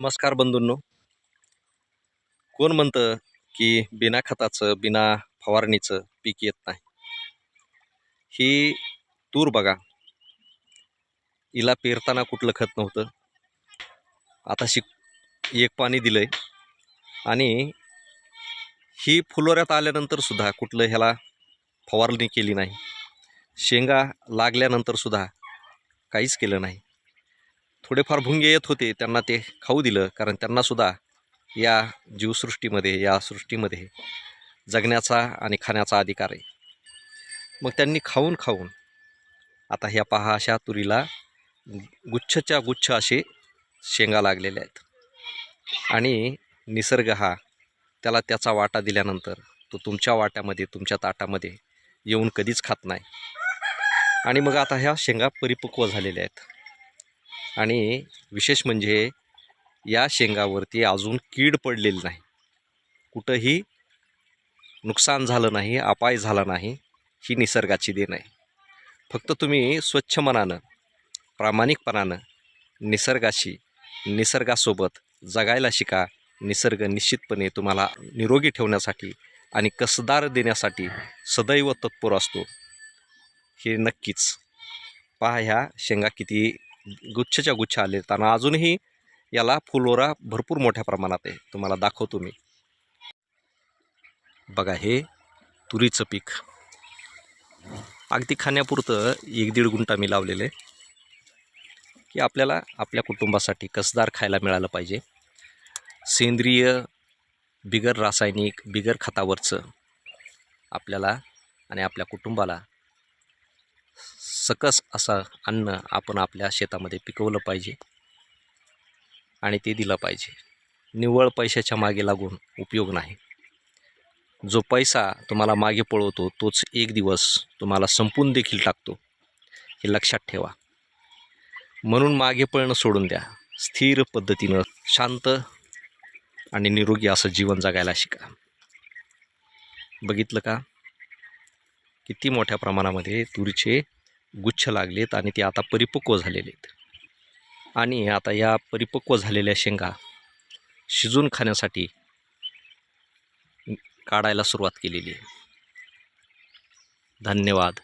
नमस्कार बंधूंनो. कोण म्हणतं की बिना खताचं बिना फवारणीचं पीक येत नाही? ही तूर बघा. हिला पेरताना कुठलं खत नव्हतं. आता शिक एक पाणी दिलं आहे आणि ही फुलोऱ्यात आल्यानंतर सुद्धा कुठलं ह्याला फवारणी केली नाही. शेंगा लागल्यानंतर सुद्धा काहीच केलं नाही. थोडेफार भुंगे येत होते त्यांना ते खाऊ दिलं. कारण त्यांनासुद्धा या जीवसृष्टीमध्ये या सृष्टीमध्ये जगण्याचा आणि खाण्याचा अधिकार आहे. मग त्यांनी खाऊन खाऊन आता ह्या पहा अशा तुरीला गुच्छच्या गुच्छ असे शेंगा लागलेल्या आहेत. आणि निसर्ग हा त्याला त्याचा वाटा दिल्यानंतर तो तुमच्या वाट्यामध्ये तुमच्या ताटामध्ये येऊन कधीच खात नाही. आणि मग आता ह्या शेंगा परिपक्व झालेल्या आहेत. आणि विशेष म्हणजे या शेंगावरती अजून कीड पडलेली नाही. कुठंही नुकसान झालं नाही अपाय झाला नाही ही निसर्गाची देण आहे. फक्त तुम्ही स्वच्छ मनानं प्रामाणिकपणानं निसर्गाशी निसर्गासोबत जगायला शिका. निसर्ग निश्चितपणे तुम्हाला निरोगी ठेवण्यासाठी आणि कसदार देण्यासाठी सदैव तत्पर असतो. हे नक्कीच. पहा ह्या शेंगा किती गुच्छच्या गुच्छ आले आणि अजूनही याला फुलोरा भरपूर मोठ्या प्रमाणात आहे. तुम्हाला दाखवतो मी. बघा हे तुरीचं पीक. अगदी खाण्यापुरतं एक दीड गुंठा मी लावलेलं आहे. की आपल्याला आपल्या कुटुंबासाठी कसदार खायला मिळालं पाहिजे. सेंद्रिय बिगर रासायनिक बिगर खतावरचं आपल्याला आणि आपल्या कुटुंबाला सकस असं अन्न आपण आपल्या शेतामध्ये पिकवलं पाहिजे आणि ते दिलं पाहिजे. निव्वळ पैशाच्या मागे लागून उपयोग नाही. जो पैसा तुम्हाला मागे पळवतो तोच एक दिवस तुम्हाला संपून देखील टाकतो हे लक्षात ठेवा. म्हणून मागे पळणं सोडून द्या. स्थिर पद्धतीनं शांत आणि निरोगी असं जीवन जगायला शिका. बघितलं का? किती मोठ्या प्रमाणामध्ये तुरीचे गुच्छ लागलेत आणि ते आता परिपक्व झालेले आहेत आणि आता या परिपक्व झालेल्या शेंगा शिजून खाण्यासाठी काढायला सुरुवात केलेली आहे. धन्यवाद.